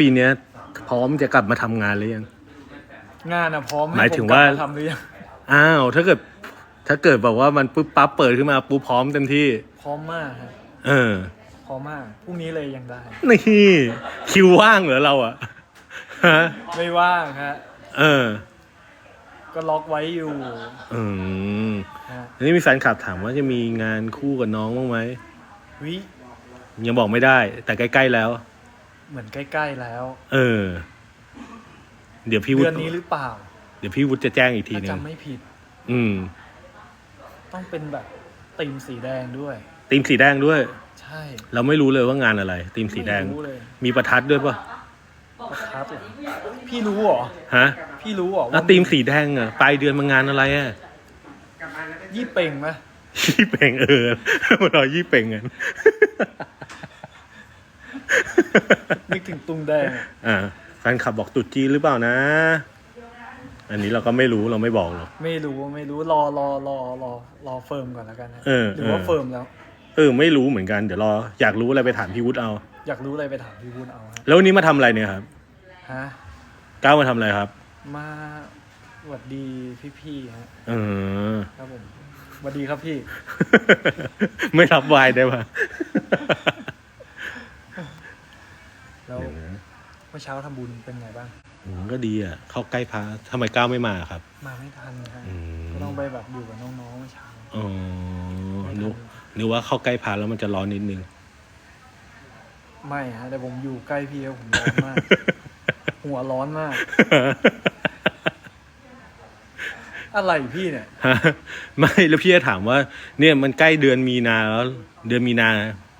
ปีเนี้ยพร้อมจะกลับมาทำงานหรือยัง งานอะพร้อมหมายถึงว่า ผกลับทำหรือยังอ้าวถ้าเกิด ถ้าเกิดแบบว่ามันปุ๊บปั๊บเปิดขึ้นมาปุ๊บพร้อมเต็มที่ พร้อมมากฮะเออ พร้อมมากพรุ่งนี้เลยยังได้ นี่คิวว่างเหรอเราอะฮะไม่ว่างฮะเออ ก็ล็อกไว้อยู่อืมฮะอันนี้มีแฟนคลับถามว่าจะมีงานคู่กับน้องบ้างไหมวิยังบอกไม่ได้ แต่ใกล้ๆแล้ว เหมือนใกล้ๆแล้ว เออ เดี๋ยวพี่วุเดืฒิอนนี้หรือเปล่า เดี๋ยวพี่วุฒิจะแจ้งอีกทีถ้าหนึงจำไม่ผิด อืม ต้องเป็นแบบตีมสีแดงด้วยตีมสีแดงด้วย ใช่ เราไม่รู้เลยว่างานอะไรตีมสีแดง ไม่รู้เลย มีประทัดด้วยปะประทัดเหรอพี่รู้เหรอฮะพี่รู้เหรอแล้วตีมสีแดงอะปลายเดือนมางานอะไรอะยี่เป่งไหม ยี่เป่งเออมารอยี่เป่งกัน นึกถึงตุงแดงอะอ่าแฟนคลับบอกตรุดจีนหรือเปล่านะ อันนี้เราก็ไม่รู้เราไม่บอกหรอก ไม่รู้ไม่รู้รอรอรอรอรอเฟิร์มก่อนแล้วกันนะเออหรือว่าเออ เฟิร์มแล้ว เออไม่รู้เหมือนกันเดี๋ยวรออยากรู้อะไรไปถามพี่วุฒิเอา อยากรู้อะไรไปถามพี่วุ้นเอาฮะแล้ววันนี้มาทำอะไรเนี่ยครับฮะก้าวมาทำอะไรครับมาสวัสดีพี่ๆฮะเออ ครับผมสวัสดีครับพี่ ไม่รับวายได้ปะ แล้ว เมื่อเช้าทำบุญเป็นไงบ้าง อืมก็ดีอะ เข้าใกล้พระทำไมก้าวไม่มาครับ มาไม่ทันฮะอืม ก็ต้องไปแบบอยู่กับน้องๆเมื่อเช้าอ๋อไม่นึทักนนึกว่าเข้าใกล้พระแล้วมันจะร้อนนิดนึง ไม่ฮะแต่ผมอยู่ใกล้พี่แล้วผมร้อนมาก หัวร้อนมาก อะไรพี่เนี่ย ฮะไม่แล้วพี่จะถามว่า เนี่ยมันใกล้เดือนมีนาแล้ว เดือนมีนา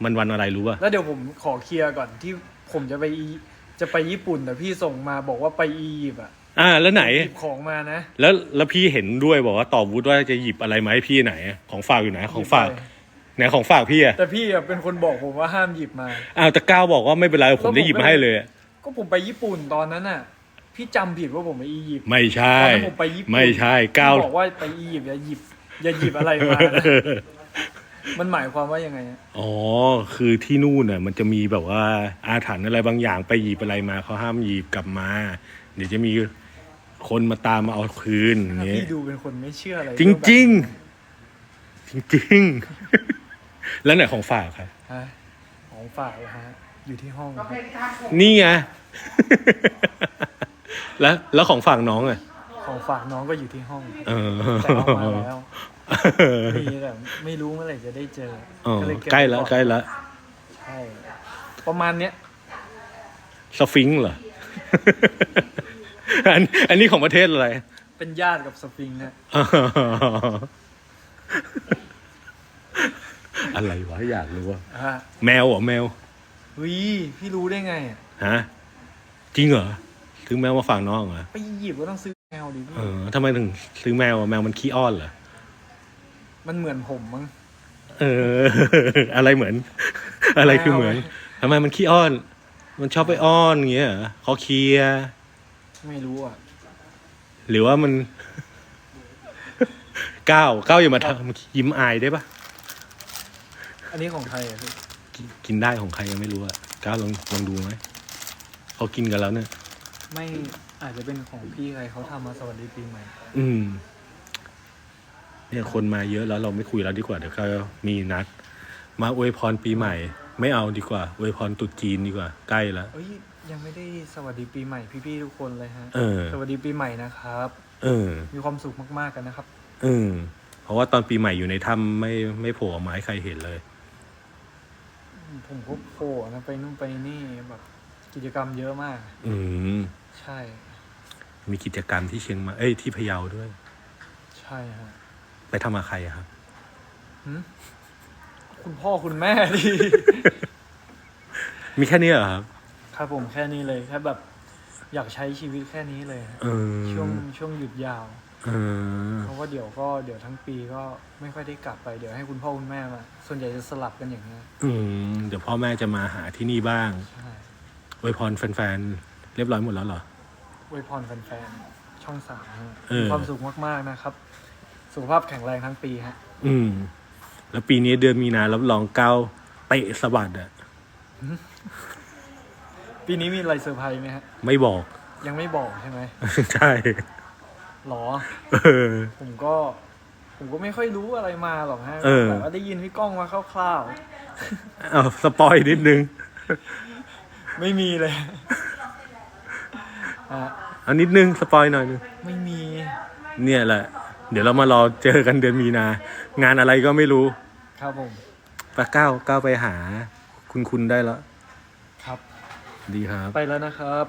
มันวันอะไรรู้ป่ะ แล้วเดี๋ยวผมขอเคลียร์ก่อนที่ผมจะไปอี จะไปญี่ปุ่นแต่พี่ส่งมาบอกว่าไปอียิปต์อะอ่า แล้วไหน หยิบของมานะ แล้วแล้วพี่เห็นด้วยบอกว่าตอบวุฒิว่าจะหยิบอะไรมาให้พี่ไหน ของฝากอยู่ไหนของฝากหยิบไปไหนของฝากพี่อะแต่พี่อะเป็นคนบอกผมว่าห้ามหยิบมา อ้าวแต่ก้าวบอกว่าไม่เป็นไรผมได้หยิบมาให้เลยอะก็ผมไปญี่ปุ่นตอนนั้นน่ะ พี่จำผิดว่าผมไปอียิปต์ ไม่ใช่ ตอนนั้นผมไปญี่ปุ่น ไม่ใช่ก้าว พี่บอกว่าไปอียิปต์อย่าหยิบ อย่าหยิบอะไรมานะ มันหมายความว่ายังไงอะอ๋อ คือที่นู่นน่ะมันจะมีแบบว่าอาถรรพ์อะไรบางอย่างไปหยิบอะไรมาเขาห้ามหยิบกลับมา เดี๋ยวจะมีคนมาตามมาเอาคืนอย่างเงี้ยพี่ดูเป็นคนไม่เชื่ออะไรจริงจริงๆจริงๆ แล้วไหนของฝากครับฮะของฝากเหรอฮะ อยู่ที่ห้องครับนี่ไง แล้วแล้วของฝากน้องอะ ของฝากน้องก็อยู่ที่ห้องเออแต่เอามาแล้วมีแต่ไม่รู้เมื่อไหร่จะได้เจออ๋อก็เยเบใกล้แล้วไอนใกล้แล้วใช่ประมาณเนี้ยสฟิงค์เหรอ อันอันนี้ของประเทศอะไร เป็นญาติกับสฟิงค์นะอะไรวะอยากรู้ว่าฮะแมวเหรอแมวเฮ้ยพี่รู้ได้ไงอะฮะจริงเหรอซื้อแมวมาฝากน้องเหรอไปอียิปต์ก็ต้องซื้อแม วดิพี่เออทำไมถึงซื้อแมวอะแมวมันขี้อ้อนเหรอ มันเหมือนผมมั้ง เออ อะไรเหมือน อะไรคือเหมือนแมวทำไมมันขี้อ้อน มันชอบไปอ้อนอย่างเงี้ยเหรอเขาเคลียร์ไม่รู้อะ หรือว่ามัน ก้าวก้าวอย่ามาทำยิ้มอายได้ปะอันนี้ของใครอะพี่กินกินได้ของใครยังไม่รู้อะก้าวลองลองดูไหมเขากินกันแล้วเนี่ย ไม่อาจจะเป็นของพี่ใครเขาทำมาสวัสดีปีใหม่ อืม เนี่ยคนมาเยอะแล้วเราไม่คุยแล้วดีกว่าเดี๋ยวก็มีนัด มาอวยพรปีใหม่ ไม่เอาดีกว่าอวยพรตรุษจีนดีกว่า ใกล้แล้ว เอ้ยยังไม่ได้สวัสดีปีใหม่พี่ๆทุกคนเลยฮะ เออ สวัสดีปีใหม่นะครับ เออ มีความสุขมากๆกันนะครับ เออ เพราะว่าตอนปีใหม่อยู่ในถ้ำไม่ไม่โผล่ออกมาให้ใครเห็นเลย ผมก็โผล่นะไปนู่นไปนี่แบบ กิจกรรมเยอะมาก อืมใช่ มีกิจกรรมที่เชียงใหม่เอ้ยที่พะเยาด้วย ใช่ฮะไปทำกับใครอะครับหึคุณพ่อคุณแม่ดิมีแค่นี้เหรอครับ ครับผมแค่นี้เลยแค่แบบ อยากใช้ชีวิตแค่นี้เลยฮะเออช่วงช่วงหยุดยาว เออ เพราะว่าเดี๋ยวก็เดี๋ยวทั้งปีก็ไม่ค่อยได้กลับไปเดี๋ยวให้คุณพ่อคุณแม่มา ส่วนใหญ่จะสลับกันอย่างนี้ยอืม เดี๋ยวพ่อแม่จะมาหาที่นี่บ้าง ใช่ อวยพรแฟนๆ เรียบร้อยหมดแล้วเหรอ อวยพรแฟนๆ ช่องสามฮะเออ มีความสุขมากๆนะครับ สุขภาพแข็งแรงทั้งปีฮะ อืม แล้วปีนี้เดือนมีนารับรองเก้าเตะสะบัดอะปีนี้มีอะไรเซอร์ไพรส์ไหมฮะ ไม่บอก ยังไม่บอกใช่ไหม ใช่หรอ เออ ผมก็ ผมก็ไม่ค่อยรู้อะไรมาหรอกฮะเออ แต่ว่าได้ยินพี่ก้องมาคร่าวเอาสปอยนิดนึงๆ ไม่มีเลยอะเอานิดนึงสปอยหน่อยนึงไม่มี เนี่ยแหละ เดี๋ยวเรามารอเจอกันเดือนมีนา งานอะไรก็ไม่รู้ครับผมปะก้าวก้าวไปหา คุณคุณได้แล้ว ครับ ดีครับ ไปแล้วนะครับ